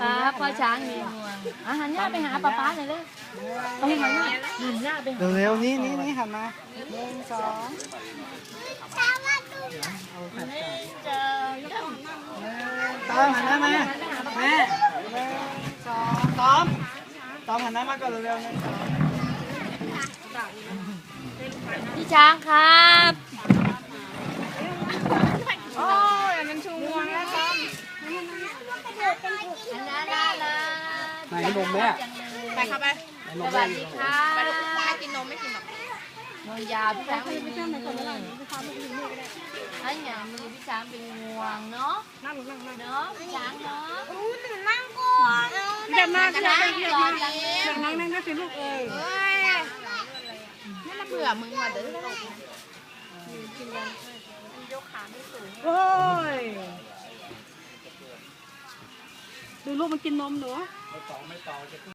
ครับพ่อช้างมีงวงอะหันหน้าไปหาป้าป้าหน่อยเลยต้องหันหน้าหันหน้าไปหาเร็วๆนี่นี่นี่หันมาหนึ่งสองตอมหันหน้ามาแม่หนึ่งสองตอมตอมหันหน้ามาก่อนเร็วๆหนึ่งสองพี่ช้างครับ โอ้ยอันนั้นชูงวงแล้วครับ อันนั้นน่ารัก ไหนนมแม่ ไปเข้าไปไหนนสมวัแม่สดีค่ะไปดูแม่กินนมไม่กินหรอกนนยาวพี่ช้างเป็นมืออันอย่างมือพี่ช้างเป็นงวงเนาะนั่งนั่งนั่งเนาะพี่ช้างเนาะเดี๋ยวมาจะเดี๋ยวนั่ไปงเดี๋ยวรอมาจังเลยเดี๋ยวนั่งนั่งก็สิลูกเอ้ยเฮ้ยนั่นน่ะเบื่อมึงว่ะเดี๋ยวโอ้ยดูลูกมันกินนมหนู ต่อไม่ต่อจะ